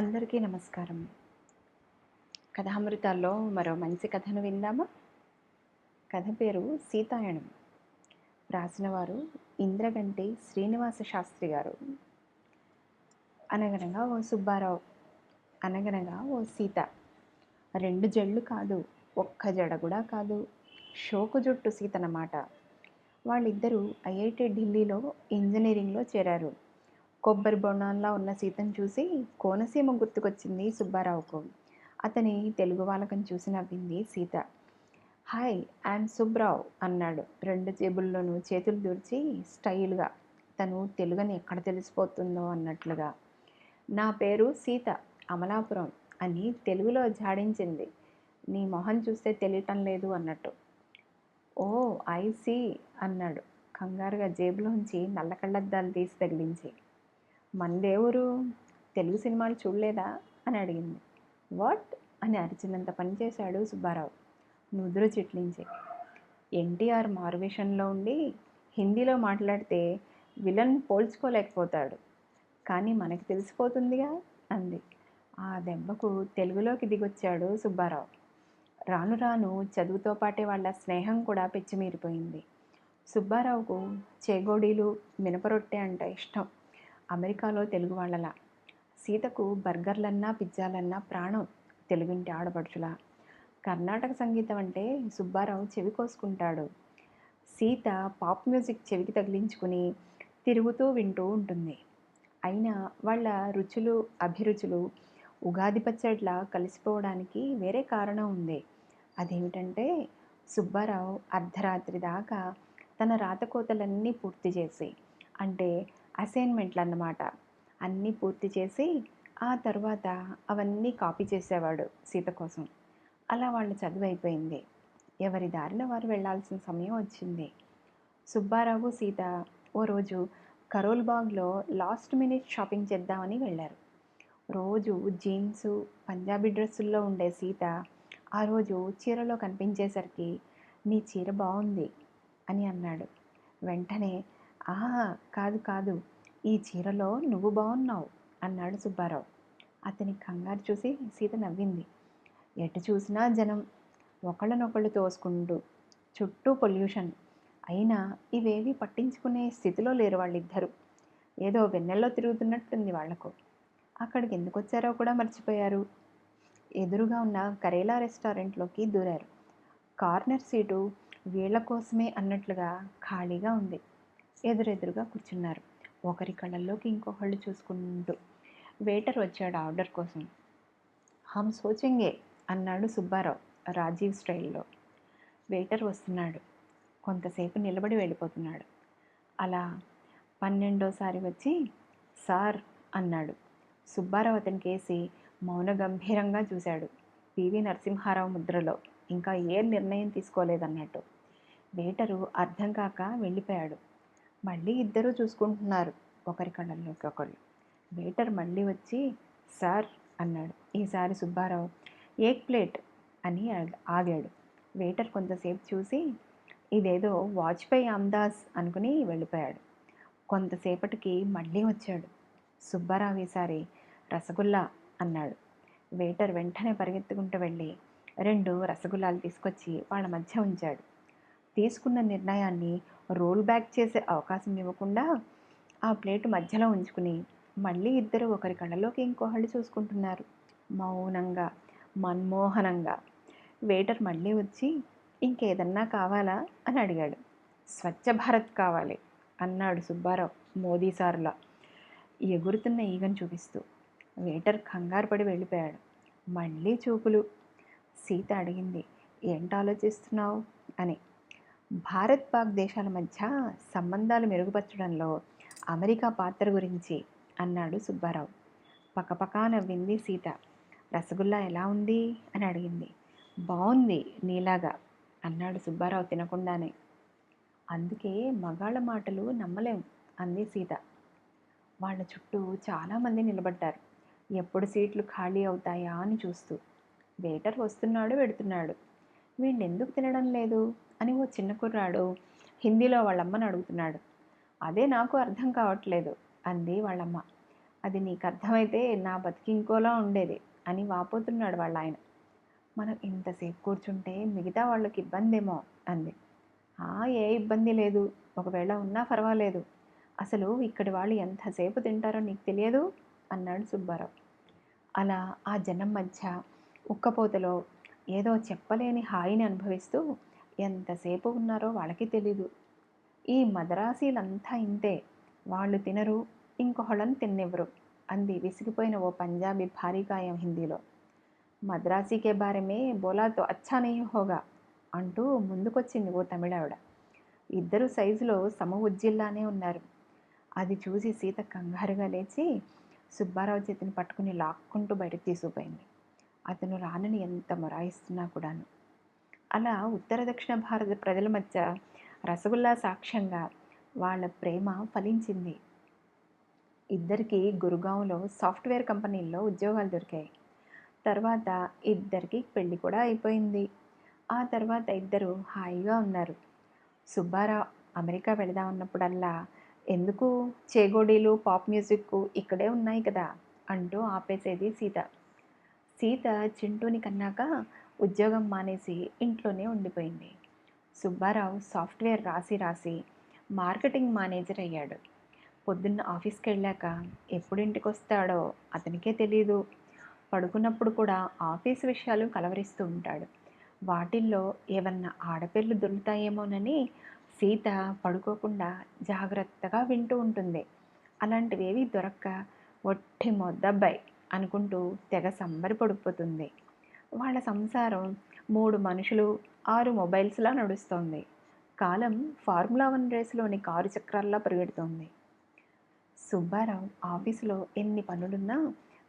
అందరికీ నమస్కారం. కథామృతాల్లో మరో మంచి కథను విందామా? కథ పేరు సీతాయణం. రాసినవారు ఇంద్రగంటి శ్రీనివాస శాస్త్రి గారు. అనగనగా ఓ సుబ్బారావు అనగనగా ఓ సీత. రెండు జళ్ళు కాదు ఒక్క జడ కూడా కాదు. షోకు జుట్టు సీత అన్నమాట వాళ్ళిద్దరూ ఐఐటి ఢిల్లీలో ఇంజనీరింగ్లో చేరారు. కొబ్బరి బొండాల్లా ఉన్న సీతను చూసి కోనసీమ గుర్తుకొచ్చింది సుబ్బారావుకు అతని తెలుగు వాలకం చూసి నవ్వింది సీత. హాయ్ ఐఎమ్ సుబ్రావ్ అన్నాడు. రెండు జేబుల్లోనూ చేతులు దూర్చి స్టైల్గా తను తెలుగని ఎక్కడ తెలిసిపోతుందో అన్నట్లుగా. నా పేరు సీత అమలాపురం అని తెలుగులో జాడించింది. నీ మొహం చూస్తే తెలియటం లేదు అన్నట్టు. ఓ ఐ సీ అన్నాడు. కంగారుగా జేబులోంచి నల్ల కళ్ళద్దాలు తీసి తగిలించి. మందేవురు తెలుగు సినిమాలు చూడలేదా అని అడిగింది. వాట్? అని అరిచినంత పని చేశాడు సుబ్బారావు. నుదురు చిట్లించి. ఎన్టీఆర్ మారువేషంలో ఉండి హిందీలో మాట్లాడితే విలన్ పోల్చుకోలేకపోతాడు. కానీ మనకి తెలిసిపోతుందిగా అంది. ఆ దెబ్బకు తెలుగులోకి దిగొచ్చాడు సుబ్బారావు. రాను రాను చదువుతో పాటే వాళ్ళ స్నేహం కూడా పెచ్చిమీరిపోయింది సుబ్బారావుకు చేగోడీలు మినపరొట్టె అంటే ఇష్టం. అమెరికాలో తెలుగు వాళ్ళలా. సీతకు బర్గర్లన్నా పిజ్జాలన్నా ప్రాణం తెలుగుంటి ఆడపడుచులా. కర్ణాటక సంగీతం అంటే సుబ్బారావు చెవి కోసుకుంటాడు. సీత పాప్ మ్యూజిక్ చెవికి తగిలించుకుని తిరుగుతూ వింటూ ఉంటుంది. అయినా వాళ్ళ రుచులు అభిరుచులు ఉగాది పచ్చడిలా కలిసిపోవడానికి వేరే కారణం ఉంది. అదేమిటంటే సుబ్బారావు అర్ధరాత్రి దాకా తన రాతకోతలన్నీ పూర్తి చేసి అంటే అసైన్మెంట్లు అన్నమాట అన్నీ పూర్తి చేసి ఆ తర్వాత అవన్నీ కాపీ చేసేవాడు సీత కోసం. అలా వాళ్ళ చదువు అయిపోయింది. ఎవరి దారిలో వారు వెళ్ళాల్సిన సమయం వచ్చింది. సుబ్బారావు సీత ఓ రోజు కరోల్ బాగ్లో లాస్ట్ మినిట్ షాపింగ్ చేద్దామని వెళ్ళారు. రోజు జీన్సు పంజాబీ డ్రెస్సుల్లో ఉండే సీత ఆ రోజు చీరలో కనిపించేసరికి నీ చీర బాగుంది అని అన్నాడు. వెంటనే ఆహా కాదు కాదు. ఈ చీరలో నువ్వు బాగున్నావు అన్నాడు సుబ్బారావు. అతని కంగారు చూసి సీత నవ్వింది. ఎటు చూసినా జనం ఒకళ్ళనొకళ్ళు తోసుకుంటూ చుట్టూ పొల్యూషన్. అయినా ఇవేవి పట్టించుకునే స్థితిలో లేరు వాళ్ళిద్దరూ. ఏదో వెన్నెల్లో తిరుగుతున్నట్టుంది వాళ్ళకు. అక్కడికి ఎందుకు వచ్చారో కూడా మర్చిపోయారు. ఎదురుగా ఉన్న కరేలా రెస్టారెంట్లోకి దూరారు. కార్నర్ సీటు వీళ్ళ కోసమే అన్నట్లుగా ఖాళీగా ఉంది. ఎదురెదురుగా కూర్చున్నారు. ఒకరి కళ్ళల్లోకి ఇంకొకళ్ళు చూసుకుంటూ వెయిటర్ వచ్చాడు ఆర్డర్ కోసం. హమ్ సోచింగే అన్నాడు సుబ్బారావు రాజీవ్ స్టైల్లో. వెయిటర్ వస్తున్నాడు. కొంతసేపు నిలబడి వెళ్ళిపోతున్నాడు. అలా పన్నెండోసారి వచ్చి సార్ అన్నాడు. సుబ్బారావు అతనికి వేసి మౌన గంభీరంగా చూశాడు. పివి నరసింహారావు ముద్రలో ఇంకా ఏ నిర్ణయం తీసుకోలేదన్నట్టు. వేటరు అర్థం కాక వెళ్ళిపోయాడు. మళ్ళీ ఇద్దరూ చూసుకుంటున్నారు. ఒకరి కళ్ళల్లోకి ఒకళ్ళు. వెయిటర్ మళ్ళీ వచ్చి సార్ అన్నాడు. ఈసారి సుబ్బారావు ఏక్ ప్లేట్ అని ఆగాడు. వెయిటర్ కొంతసేపు చూసి ఇదేదో వాజ్పేయి అమ్దాస్ అనుకుని వెళ్ళిపోయాడు. కొంతసేపటికి మళ్ళీ వచ్చాడు. సుబ్బారావు ఈసారి రసగుల్లా అన్నాడు. వెయిటర్ వెంటనే పరిగెత్తుకుంటూ వెళ్ళి రెండు రసగుల్లాలు తీసుకొచ్చి వాళ్ళ మధ్య ఉంచాడు. తీసుకున్న నిర్ణయాన్ని రోల్ బ్యాక్ చేసే అవకాశం ఇవ్వకుండా ఆ ప్లేట్ మధ్యలో ఉంచుకుని మళ్ళీ ఇద్దరు ఒకరి కళ్ళలోకి ఇంకోహళ్ళు చూసుకుంటున్నారు. మౌనంగా మన్మోహనంగా వెయిటర్ మళ్ళీ వచ్చి ఇంకేదన్నా కావాలా? అని అడిగాడు. స్వచ్ఛ భారత్ కావాలి అన్నాడు సుబ్బారావు మోదీ సార్లా. ఎగురుతున్న ఈగను చూపిస్తూ. వెయిటర్ కంగారు పడి వెళ్ళిపోయాడు. మళ్ళీ చూపులు సీత అడిగింది. ఏంటి ఆలోచిస్తున్నావు? అని. భారత్ పాక్ దేశాల మధ్య సంబంధాలు మెరుగుపరచడంలో అమెరికా పాత్ర గురించి అన్నాడు సుబ్బారావు. పక్కపక్కా నవ్వింది సీత. రసగుల్లా ఎలా ఉంది? అని అడిగింది. బాగుంది నీలాగా అన్నాడు సుబ్బారావు తినకుండానే. అందుకే మగాళ్ళ మాటలు నమ్మలేం అంది సీత. వాళ్ళ చుట్టూ చాలామంది నిలబడ్డారు. ఎప్పుడు సీట్లు ఖాళీ అవుతాయా అని చూస్తూ. వెయిటర్ వస్తున్నాడు వెడుతున్నాడు. వీళ్ళెందుకు తినడం లేదు? అని ఓ చిన్న కుర్రాడు హిందీలో వాళ్ళమ్మని అడుగుతున్నాడు. అదే నాకు అర్థం కావట్లేదు అంది వాళ్ళమ్మ. అది నీకు అర్థమైతే నా బతికి ఇంకోలా ఉండేది అని వాపోతున్నాడు వాళ్ళ ఆయన మనం ఇంతసేపు కూర్చుంటే మిగతా వాళ్ళకి ఇబ్బంది ఏమో అంది. "ఆ, ఏ ఇబ్బంది లేదు. ఒకవేళ ఉన్నా పర్వాలేదు అసలు ఇక్కడి వాళ్ళు ఎంతసేపు తింటారో నీకు తెలియదు? అన్నాడు సుబ్బారావు. అలా ఆ జనం మధ్య ఉక్కపోతలో ఏదో చెప్పలేని హాయిని అనుభవిస్తూ ఎంతసేపు ఉన్నారో వాళ్ళకి తెలీదు. ఈ మద్రాసీలంతా ఇంతే. వాళ్ళు తినరు ఇంకొకళ్ళని తిన్నివ్వరు అంది విసిగిపోయిన ఓ పంజాబీ భారీకాయం హిందీలో. మద్రాసీకే బారమే బోలాతో అచ్చా హోగా అంటూ ముందుకొచ్చింది ఓ తమిళావిడ. ఇద్దరు సైజులో సమ ఉజ్జిల్లానే ఉన్నారు. అది చూసి సీత కంగారుగా లేచి సుబ్బారావు చేతిని పట్టుకుని లాక్కుంటూ బయటకు తీసుకుపోయింది. అతను రానని ఎంత మొరాయిస్తున్నా కూడాను. అలా ఉత్తర దక్షిణ భారత ప్రజల మధ్య రసగుల్లా సాక్ష్యంగా వాళ్ళ ప్రేమ ఫలించింది. ఇద్దరికి గురుగాంలో సాఫ్ట్వేర్ కంపెనీల్లో ఉద్యోగాలు దొరికాయి. తర్వాత ఇద్దరికి పెళ్ళి కూడా అయిపోయింది. ఆ తర్వాత ఇద్దరు హాయిగా ఉన్నారు. సుబ్బారావు అమెరికా వెళదామన్నప్పుడల్లా ఎందుకు చేగోడీలు పాప్ మ్యూజిక్ ఇక్కడే ఉన్నాయి కదా అంటూ ఆపేసేది సీత. సీత చింటూని కన్నాక ఉద్యోగం మానేసి ఇంట్లోనే ఉండిపోయింది. సుబ్బారావు సాఫ్ట్వేర్ రాసి రాసి మార్కెటింగ్ మేనేజర్ అయ్యాడు. పొద్దున్న ఆఫీస్కి వెళ్ళాక ఎప్పుడు ఇంటికి వస్తాడో అతనికే తెలియదు పడుకున్నప్పుడు కూడా ఆఫీస్ విషయాలు కలవరిస్తూ ఉంటాడు. వాటిల్లో ఏమన్నా ఆడపిల్లలు దొరుకుతాయేమోనని సీత పడుకోకుండా జాగ్రత్తగా వింటూ ఉంటుంది. అలాంటివేవి దొరక్క ఒట్టి మొద్దబ్బాయి అనుకుంటూ తెగ సంబరి పడిపోతుంది వాళ్ళ సంసారం మూడు మనుషులు ఆరు మొబైల్స్లా నడుస్తోంది. కాలం ఫార్ములా వన్ రేసులోని కారు చక్రాల్లా పరిగెడుతోంది. సుబ్బారావు ఆఫీసులో ఎన్ని పనులున్నా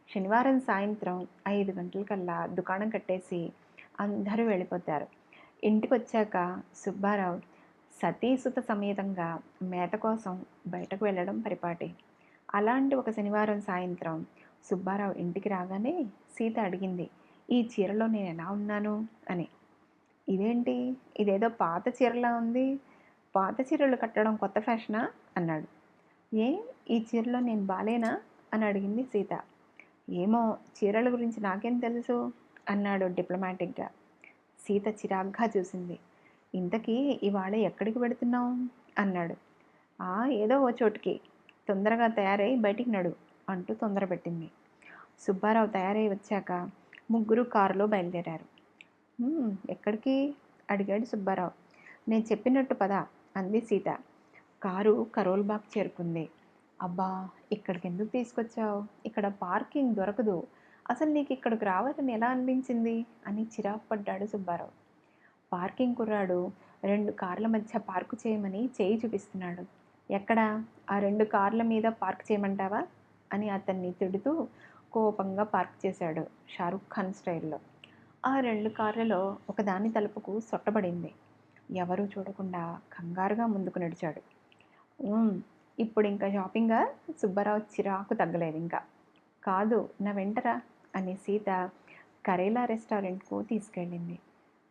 శనివారం సాయంత్రం ఐదు గంటలకల్లా దుకాణం కట్టేసి అందరూ వెళ్ళిపోతారు. ఇంటికి వచ్చాక సుబ్బారావు సతీసుత సమేతంగా మేత కోసం బయటకు వెళ్ళడం పరిపాటి. అలాంటి ఒక శనివారం సాయంత్రం సుబ్బారావు ఇంటికి రాగానే సీత అడిగింది ఈ చీరలో నేను ఎలా ఉన్నాను అని. ఇదేంటి? ఇదేదో పాత చీరలా ఉంది. పాత చీరలు కట్టడం కొత్త ఫ్యాషనా? అన్నాడు. ఏ? ఈ చీరలో నేను బాలేనా? అని అడిగింది సీత. ఏమో చీరల గురించి నాకేం తెలుసు? అన్నాడు డిప్లొమాటిక్గా. సీత చిరాగ్గా చూసింది. ఇంతకీ ఇవాళ ఎక్కడికి పెడుతున్నావు అన్నాడు. ఆ ఏదో ఓ చోటుకి. తొందరగా తయారై బయటికి నడు అంటూ తొందర పెట్టింది సుబ్బారావు తయారై వచ్చాక ముగ్గురు కారులో బయలుదేరారు. ఎక్కడికి? అడిగాడు సుబ్బారావు. నేను చెప్పినట్టు పద అంది సీత. కారు కరోల్బాగ్ చేరుకుంది. అబ్బా ఇక్కడికి ఎందుకు తీసుకొచ్చావు? ఇక్కడ పార్కింగ్ దొరకదు. అసలు నీకు ఇక్కడికి రావాలని ఎలా అనిపించింది? అని చిరాకు పడ్డాడు సుబ్బారావు. పార్కింగ్ కుర్రాడు రెండు కార్ల మధ్య పార్కు చేయమని చేయి చూపిస్తున్నాడు. ఎక్కడ? ఆ రెండు కార్ల మీద పార్క్ చేయమంటావా? అని అతన్ని తిడుతూ కోపంగా పార్క్ చేశాడు షారుఖ్ ఖాన్ స్టైల్లో. ఆ రెండు కార్లలో ఒకదాని తలుపుకు సొట్టబడింది. ఎవరూ చూడకుండా కంగారుగా ముందుకు నడిచాడు. ఇప్పుడు ఇంకా షాపింగా? సుబ్బారావు చిరాకు తగ్గలేదు ఇంకా కాదు నా వెంటరా అని సీత కరేలా రెస్టారెంట్కు తీసుకెళ్ళింది.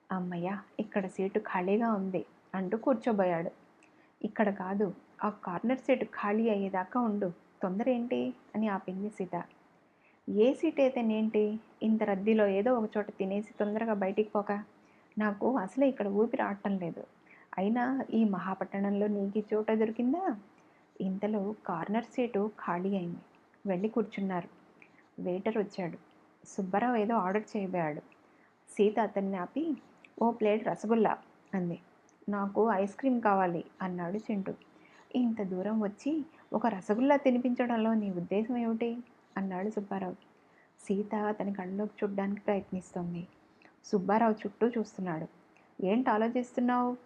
అమ్మయ్య ఇక్కడ సీటు ఖాళీగా ఉంది అంటూ కూర్చోబోయాడు. ఇక్కడ కాదు ఆ కార్నర్ సీటు ఖాళీ అయ్యేదాకా ఉండు తొందర ఏంటి? అని ఆపింది సీత. ఏ సీట్ అయితే నేంటి ఇంత రద్దీలో ఏదో ఒక చోట తినేసి తొందరగా బయటికి పోక? నాకు అసలే ఇక్కడ ఊపిరి ఆడటం లేదు. అయినా ఈ మహాపట్టణంలో నీకు చోట దొరికిందా? ఇంతలో కార్నర్ సీటు ఖాళీ అయింది. వెళ్ళి కూర్చున్నారు. వెయిటర్ వచ్చాడు. సుబ్బారావు ఏదో ఆర్డర్ చేయబోయాడు. సీత అతన్ని ఆపి ఓ ప్లేట్ రసగుల్లా అంది. నాకు ఐస్ క్రీమ్ కావాలి అన్నాడు చింటూ. ఇంత దూరం వచ్చి ఒక రసగుల్లా తినిపించడంలో నీ ఉద్దేశం ఏమిటి? అన్నాడు సుబ్బారావు. సీత అతని కళ్ళలోకి చూడ్డానికి ప్రయత్నిస్తోంది. సుబ్బారావు చుట్టూ చూస్తున్నాడు. ఏంటి ఆలోచిస్తున్నావు?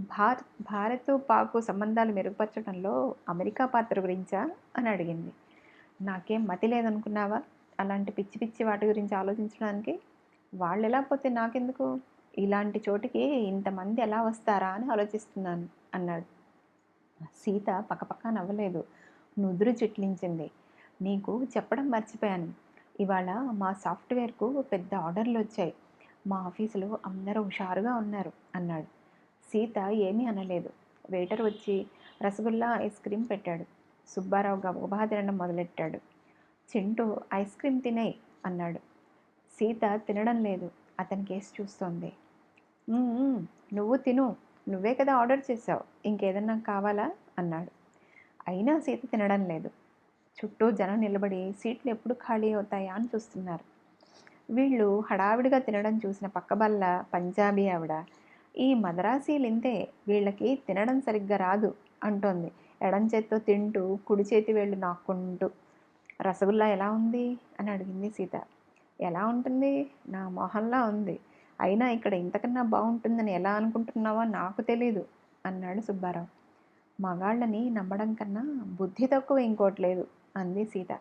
భారత్ భారత్ పాకు సంబంధాలు మెరుగుపరచడంలో అమెరికా పాత్ర గురించా? అని అడిగింది. నాకేం మతి లేదనుకున్నావా? అలాంటి పిచ్చి పిచ్చి వాటి గురించి ఆలోచించడానికి? వాళ్ళు ఎలా పోతే నాకెందుకు? ఇలాంటి చోటికి ఇంతమంది ఎలా వస్తారా అని ఆలోచిస్తున్నాను అన్నాడు. సీత పక్కపక్క నవ్వలేదు. నుదురు చిట్లించింది. నీకు చెప్పడం మర్చిపోయాను. ఇవాళ మా సాఫ్ట్వేర్కు పెద్ద ఆర్డర్లు వచ్చాయి మా ఆఫీసులో అందరూ హుషారుగా ఉన్నారు అన్నాడు. సీత ఏమీ అనలేదు. వెయిటర్ వచ్చి రసగుల్లా ఐస్ క్రీమ్ పెట్టాడు. సుబ్బారావు గబగబా తినడం మొదలెట్టాడు. చింటూ ఐస్ క్రీమ్ తినేయ్ అన్నాడు. సీత తినడం లేదు. అతని కేసు చూస్తోంది. నువ్వు తిను. నువ్వే కదా ఆర్డర్ చేసావు ఇంకేదన్నా కావాలా? అన్నాడు. అయినా సీత తినడం లేదు. చుట్టూ జనం నిలబడి సీట్లు ఎప్పుడు ఖాళీ అవుతాయా అని చూస్తున్నారు. వీళ్ళు హడావిడిగా తినడం చూసిన పక్కబల్ల పంజాబీ ఆవిడ ఈ మదరాసీలు ఇంతే వీళ్ళకి తినడం సరిగ్గా రాదు అంటోంది. ఎడం చేత్తో తింటూ కుడి చేతి వేళ్ళు నాక్కుంటూ రసగుల్లా ఎలా ఉంది? అని అడిగింది సీత. ఎలా ఉంటుంది? నా మొహంలా ఉంది. అయినా ఇక్కడ ఇంతకన్నా బాగుంటుందని ఎలా అనుకుంటున్నావో నాకు తెలీదు అన్నాడు సుబ్బారావు. మగాళ్ళని నమ్మడం కన్నా బుద్ధి తక్కువ ఇంకోటి లేదు అంది సీత.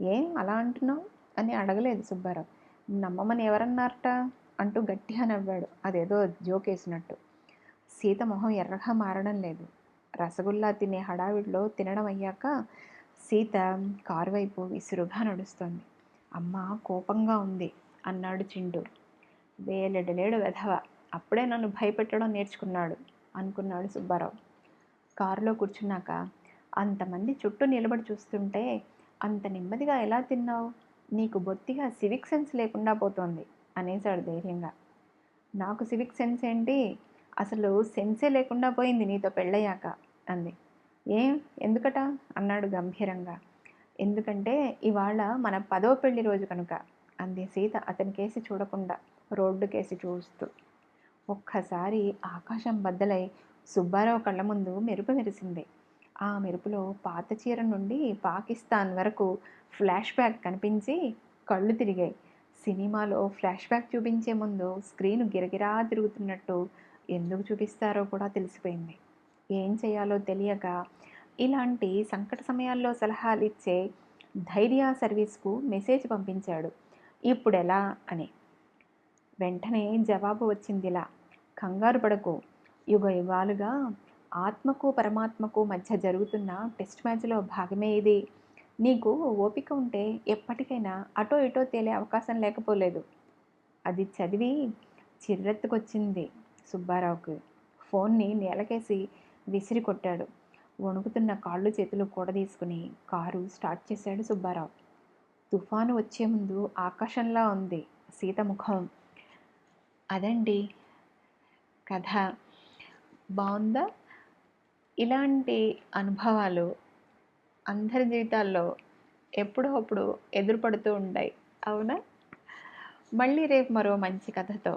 ఏం అలా అంటున్నావు? అని అడగలేదు సుబ్బారావు. నమ్మమని ఎవరన్నారట? అంటూ గట్టిగా నవ్వాడు. అదేదో జోకేసినట్టు సీత మొహం ఎర్రగా మారడం లేదు. రసగుల్లా తినే హడావిడిలో తినడం అయ్యాక సీత కారు వైపు విసురుగా నడుస్తోంది. అమ్మ కోపంగా ఉంది అన్నాడు చిండు వేలెడలేడు వెధవ. అప్పుడే నన్ను భయపెట్టడం నేర్చుకున్నాడు అనుకున్నాడు సుబ్బారావు. కారులో కూర్చున్నాక అంతమంది చుట్టూ నిలబడి చూస్తుంటే అంత నెమ్మదిగా ఎలా తిన్నావు? నీకు బొత్తిగా సివిక్ సెన్స్ లేకుండా పోతోంది అనేశాడు ధైర్యంగా. నాకు సివిక్ సెన్స్ ఏంటి? అసలు సెన్సే లేకుండా పోయింది నీతో పెళ్ళయ్యాక అంది. ఏం? ఎందుకట? అన్నాడు గంభీరంగా. ఎందుకంటే ఇవాళ మన పదో పెళ్ళి రోజు కనుక అంది సీత అతనికేసి చూడకుండా రోడ్డుకేసి చూస్తూ. ఒక్కసారి ఆకాశం బద్దలై సుబ్బారావు కళ్ళ ముందు మెరుపు మెరిసింది. ఆ మెరుపులో పాత చీర నుండి పాకిస్తాన్ వరకు ఫ్లాష్ బ్యాక్ కనిపించి కళ్ళు తిరిగాయి. సినిమాలో ఫ్లాష్ బ్యాక్ చూపించే ముందు స్క్రీన్ గిరగిరా తిరుగుతున్నట్టు ఎందుకు చూపిస్తారో కూడా తెలిసిపోయింది. ఏం చేయాలో తెలియక ఇలాంటి సంకట సమయాల్లో సలహాలు ఇచ్చే ధైర్య సర్వీస్కు మెసేజ్ పంపించాడు. ఇప్పుడు ఎలా అని. వెంటనే జవాబు వచ్చిందిలా. కంగారు పడకు. యుగ యుగాలుగా ఆత్మకు పరమాత్మకు మధ్య జరుగుతున్న టెస్ట్ మ్యాచ్లో భాగమే ఇది. నీకు ఓపిక ఉంటే ఎప్పటికైనా అటో ఇటో తేలే అవకాశం లేకపోలేదు. అది చదివి చిర్రెత్తుకొచ్చింది సుబ్బారావుకి. ఫోన్ని నేలకేసి విసిరి కొట్టాడు. వణుకుతున్న కాళ్ళు చేతులు కూడదీసుకుని కారు స్టార్ట్ చేశాడు సుబ్బారావు. తుఫాను వచ్చే ముందు ఆకాశంలా ఉంది సీత ముఖం అదండి కథ. బాగుందా ఇలాంటి అనుభవాలు అందరి జీవితాల్లో ఎప్పుడో అప్పుడు ఎదురుపడుతూ ఉంటాయి. అవునా? మళ్ళీ రేపు మరో మంచి కథతో